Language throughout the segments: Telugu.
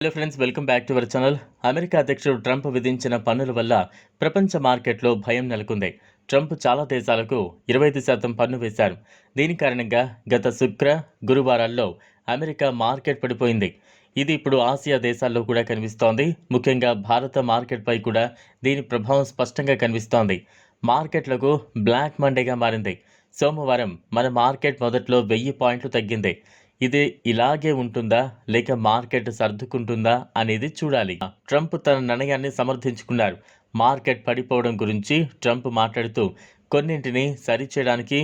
Hello friends welcome back to our channel America అధ్యక్షుడు ట్రంప్ విధించిన పన్నుల వల్ల ప్రపంచ మార్కెట్లో భయం నెలకొంది. ట్రంప్ చాలా దేశాలకు ఇరవై ఐదు శాతం పన్ను వేశారు. దీని కారణంగా గత శుక్ర గురువారాల్లో అమెరికా మార్కెట్ పడిపోయింది. ఇది ఇప్పుడు ఆసియా దేశాల్లో కూడా కనిపిస్తోంది. ముఖ్యంగా భారత మార్కెట్పై కూడా దీని ప్రభావం స్పష్టంగా కనిపిస్తోంది. మార్కెట్లకు బ్లాక్ మండేగా మారింది. సోమవారం మన మార్కెట్ మొదట్లో వెయ్యి పాయింట్లు తగ్గింది. ఇది ఇలాగే ఉంటుందా? లేక మార్కెట్ సర్దుకుంటుందా? అనేది చూడాలి. ట్రంప్ తన నిర్ణయాన్ని సమర్థించుకున్నారు. మార్కెట్ పడిపోవడం గురించి ట్రంప్ మాట్లాడుతూ కొన్నింటిని సరిచేయడానికి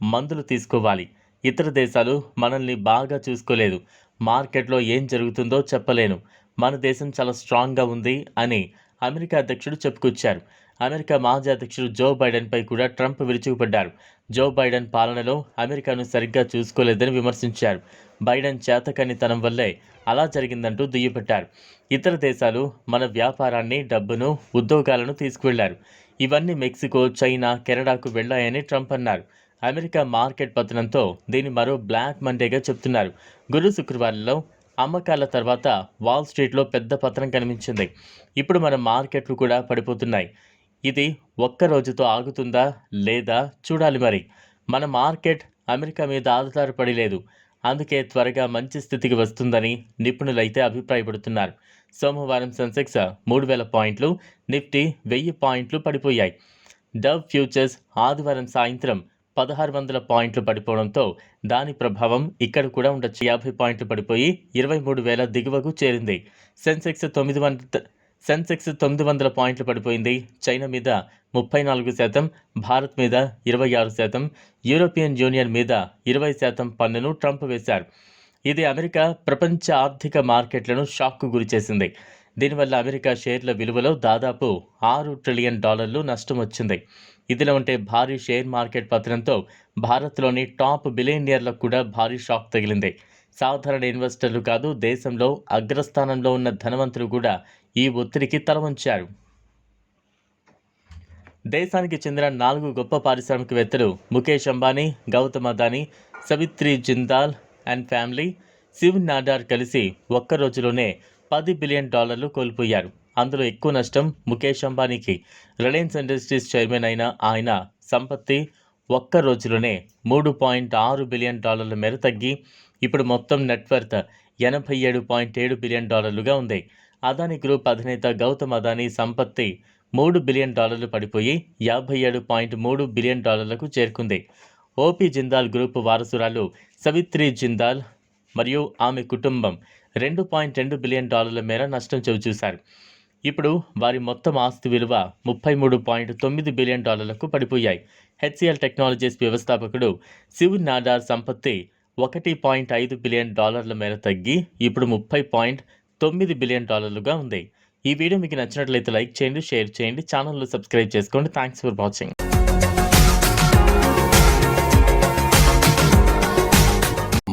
మందులు తీసుకోవాలి. ఇతర దేశాలు మనల్ని బాగా చూసుకోలేదు. మార్కెట్లో ఏం జరుగుతుందో చెప్పలేను. మన దేశం చాలా స్ట్రాంగ్గా ఉంది అని అమెరికా అధ్యక్షుడు చెప్పుకొచ్చారు. అమెరికా మాజీ అధ్యక్షుడు జో బైడెన్పై కూడా ట్రంప్ విరుచుకుపడ్డారు. జో బైడెన్ పాలనలో అమెరికాను సరిగ్గా చూసుకోలేదని విమర్శించారు. బైడెన్ చేతకనితనం వల్లే అలా జరిగిందంటూ దుయ్యబట్టారు. ఇతర దేశాలు మన వ్యాపారాన్ని డబ్బును ఉద్యోగాలను తీసుకువెళ్ళారు. ఇవన్నీ మెక్సికో చైనా కెనడాకు వెళ్ళాయని ట్రంప్ అన్నారు. అమెరికా మార్కెట్ పతనంతో దీన్ని మరో బ్లాక్ మండేగా చెప్తున్నారు. గురు శుక్రవారంలో అమ్మకాల తర్వాత వాల్ స్ట్రీట్లో పెద్ద పతనం కనిపించింది. ఇప్పుడు మన మార్కెట్లు కూడా పడిపోతున్నాయి. ఇది ఒక్క రోజుతో ఆగుతుందా లేదా చూడాలి మరి. మన మార్కెట్ అమెరికా మీద ఆధారపడి లేదు అందుకే త్వరగా మంచి స్థితికి వస్తుందని నిపుణులైతే అభిప్రాయపడుతున్నారు. సోమవారం సెన్సెక్స్ మూడు వేల పాయింట్లు నిఫ్టీ వెయ్యి పాయింట్లు పడిపోయాయి. డవ్ ఫ్యూచర్స్ ఆదివారం సాయంత్రం పదహారు వందల పాయింట్లు పడిపోవడంతో దాని ప్రభావం ఇక్కడ కూడా ఉండొచ్చు. యాభై పాయింట్లు పడిపోయి ఇరవై మూడు వేల దిగువకు చేరింది. సెన్సెక్స్ తొమ్మిది వంద సెన్సెక్స్ తొమ్మిది వందల పాయింట్లు పడిపోయింది. చైనా మీద ముప్పై నాలుగు శాతం భారత్ మీద ఇరవై ఆరు శాతం యూరోపియన్ యూనియన్ మీద ఇరవై శాతం పన్నును ట్రంప్ వేశారు. ఇది అమెరికా ప్రపంచ ఆర్థిక మార్కెట్లను షాక్కు గురిచేసింది. దీనివల్ల అమెరికా షేర్ల విలువలో దాదాపు ఆరు ట్రిలియన్ డాలర్లు నష్టం వచ్చింది. ఇదిలా ఉంటే భారీ షేర్ మార్కెట్ పతనంతో భారత్లోని టాప్ బిలియనియర్లకు కూడా భారీ షాక్ తగిలింది. సాధారణ ఇన్వెస్టర్లు కాదు దేశంలో అగ్రస్థానంలో ఉన్న ధనవంతులు కూడా ఈ ఒత్తిడికి తలవంచారు. దేశానికి చెందిన నాలుగు గొప్ప పారిశ్రామికవేత్తలు ముఖేష్ అంబానీ గౌతమ్ అదానీ సవిత్రి జిందాల్ అండ్ ఫ్యామిలీ శివ్ నాడార్ కలిసి ఒక్క రోజులోనే పది బిలియన్ డాలర్లు కోల్పోయారు. అందులో ఎక్కువ నష్టం ముఖేష్ అంబానీకి. రిలయన్స్ ఇండస్ట్రీస్ చైర్మన్ అయిన ఆయన సంపత్తి ఒక్క రోజులోనే మూడు పాయింట్ ఆరు బిలియన్ డాలర్ల మేర తగ్గి ఇప్పుడు మొత్తం నెట్వర్త్ ఎనభై ఏడు పాయింట్ ఏడు బిలియన్ డాలర్లుగా ఉంది. అదానీ గ్రూప్ అధినేత గౌతమ్ అదానీ సంపత్తి మూడు బిలియన్ డాలర్లు పడిపోయి యాభై ఏడు పాయింట్ మూడు బిలియన్ డాలర్లకు చేరుకుంది. ఓపీ జిందాల్ గ్రూప్ వారసురాలు సవిత్రి జిందాల్ మరియు ఆమె కుటుంబం రెండు పాయింట్ రెండు బిలియన్ డాలర్ల మేర నష్టం చవిచూశారు. ఇప్పుడు వారి మొత్తం ఆస్తి విలువ ముప్పై మూడు పాయింట్ తొమ్మిది బిలియన్ డాలర్లకు పడిపోయాయి. హెచ్సిఎల్ టెక్నాలజీస్ వ్యవస్థాపకుడు శివ్ నాడార్ సంపత్తి ఒకటి పాయింట్ ఐదు బిలియన్ డాలర్ల మేర తగ్గి ఇప్పుడు ముప్పై పాయింట్ తొమ్మిది బిలియన్ డాలర్లుగా ఉంది. ఈ వీడియో మీకు నచ్చినట్లయితే లైక్ చేయండి షేర్ చేయండి ఛానల్ను సబ్స్క్రైబ్ చేసుకోండి. Thanks for watching.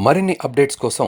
మరిన్ని అప్డేట్స్ కోసం